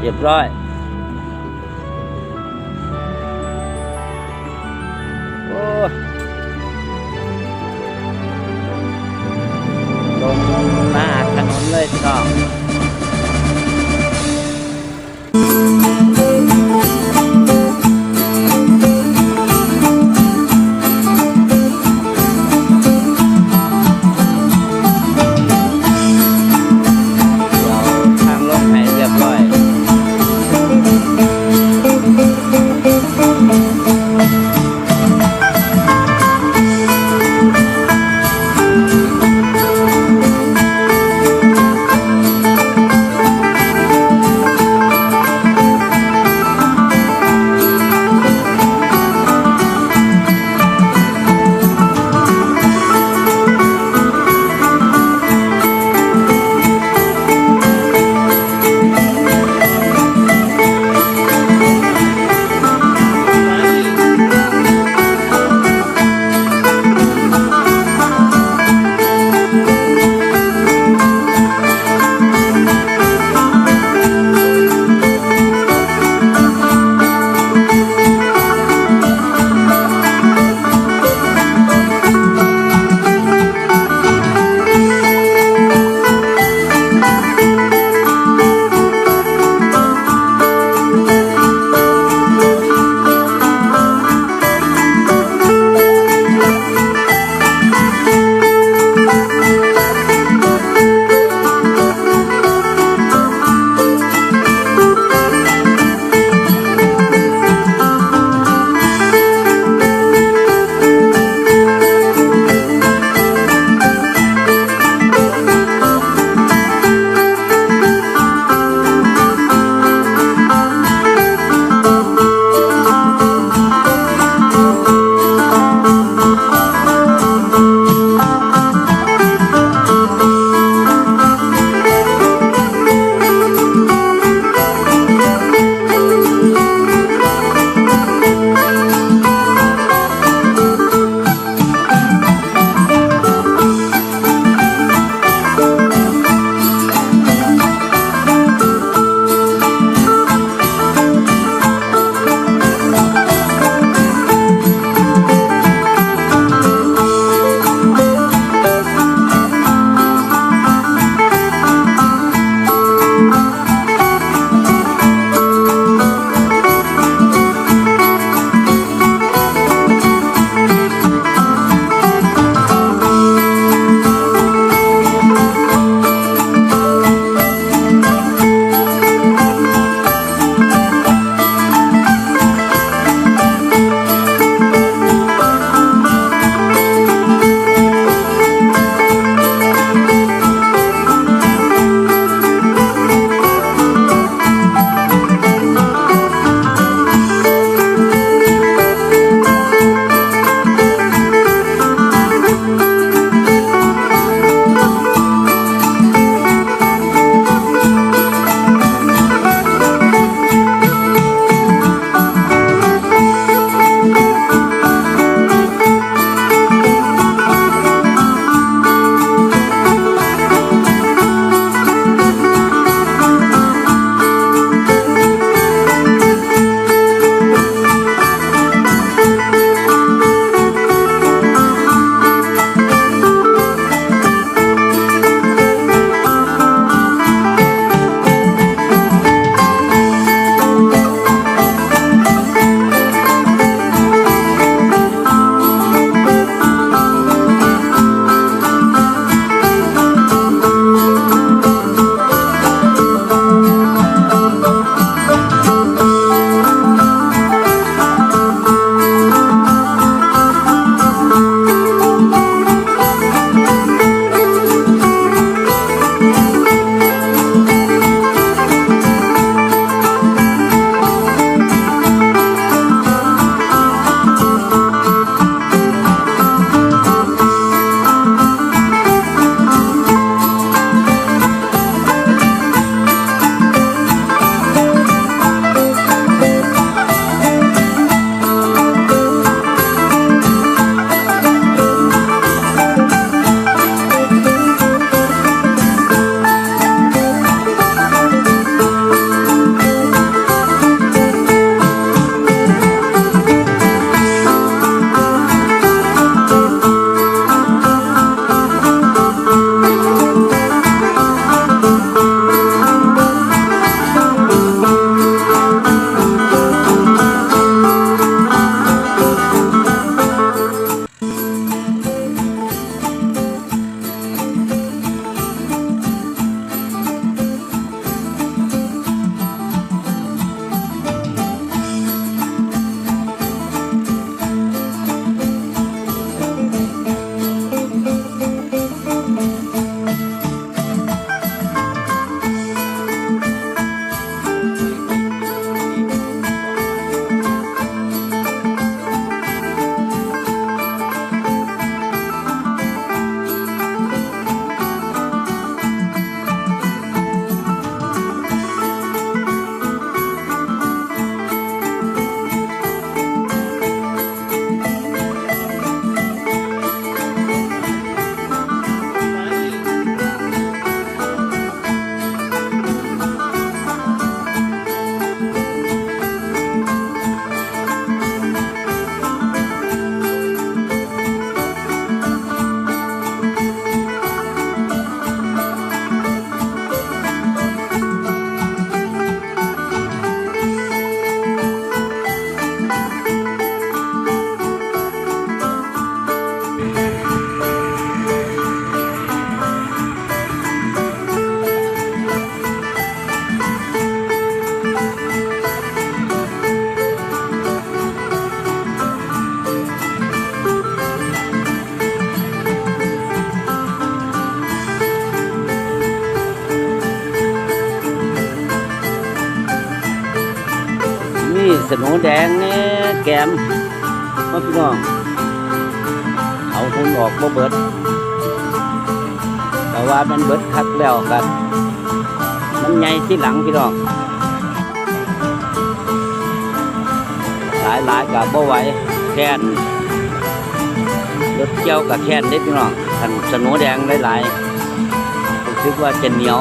เรียบร้อย โอ้ลงหน้าถนนเลยพี่น้อง สนูแดงนี่แกมมาพี่น้องเอาหุ่นออกบ่เบิดแต่ว่ามันเบิดคักแล้วกันมันใหญ่ที่หลังพี่น้องหลายหลายๆกับบ่ไหวแค้นรถเกี่ยวกับแค้นเด้พี่น้องคันสนูแดงหลายๆรู้สึกว่าจะเหนียว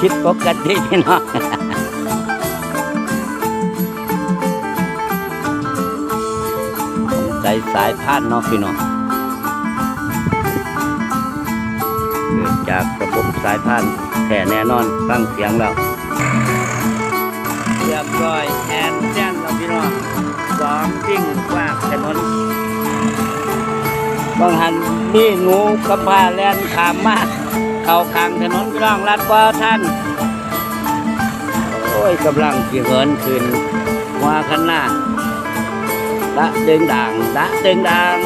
ผิดปกติพี่น้องใจสายพานเนาะพี่น้องเกิดจากระบบสายพานแท้แน่นอนฟังเสียงแล้วเรียบร้อยแอนแจนแล้วพี่น้องสองวิ่งกว้างถนนบางหันมีงูกำพร้าแลนขามมา เข้าคางถนนพี่น้องลัดว่าท่าน โอ้ยกำลังจีเหินขึ้นว่าขันหน้า đã đứng đàng đã đứng đàng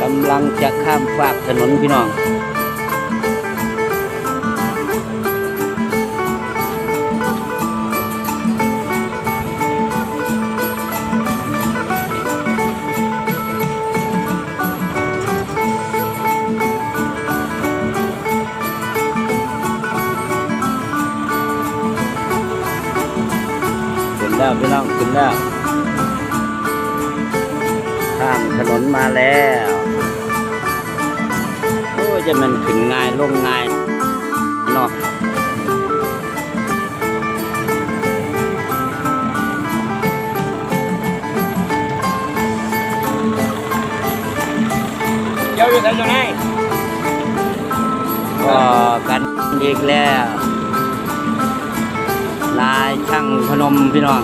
กำลังจะข้ามฝากถนนพี่น้อง แล้วพี่น้องขึ้นแล้วข้ามถนนมาแล้วโอ้ยจะมันขึ้นง่ายลงง่ายเนาะเจ้าอยู่ไหนอยู่ไหนก็กันอีกแล้วนายช่างพนมพี่น้อง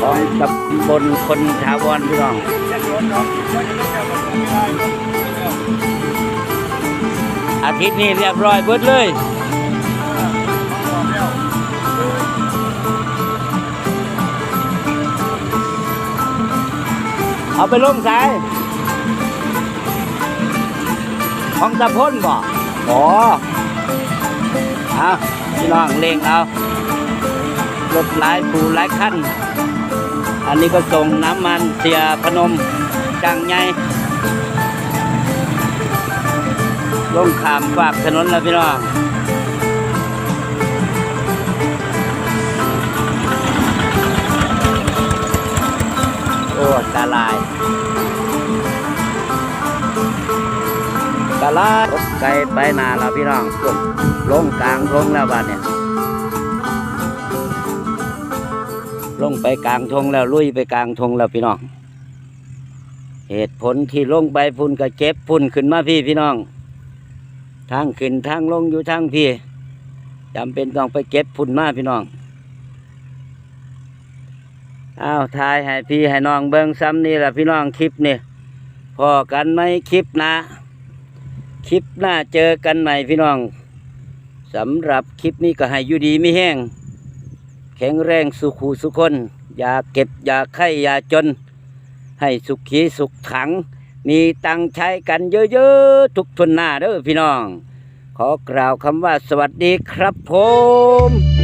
ของตำบลคนถาวรพี่น้องอาทิตย์นี้เรียบร้อยเบิดเลยเอาไปลงสายของตะพ้นบ่อ๋อเอา พี่น้องเลงเอารถหลายปูหลายคันอันนี้ก็ส่งน้ำมันเสียพนมจังไงลงขามฝากถนนแล้วพี่น้องโอ้ตาลายตาลายไกลไปนาแล้วพี่น้อง ลงกลางทงแล้วบ้านเนี่ยลงไปกลางทงแล้วลุยไปกลางทงแล้วพี่น้อง เหตุผลที่ลงไปพุ่นก็เจ็บพุ่นขึ้นมาพี่พี่น้อง ทางขึ้นทางลงอยู่ทางพี่จำเป็นต้องไปเก็บพุ่นมาพี่น้องอ้าวทายให้พี่ให้น้องเบิ่งซ้ำนี่แหละพี่น้องคลิปนี่พอกันไหมคลิปนะ คลิปหน้าเจอกันใหม่พี่น้อง สำหรับคลิปนี้ก็ให้อยู่ดีไม่แห้ง แข็งแรงสุขูสุคน อย่าเก็บอย่าไข้อย่าจน ให้สุขีสุขขัง มีตังใช้กันเยอะๆ ทุกทุนหน้าเด้อพี่น้อง ขอกล่าวคำว่าสวัสดีครับผม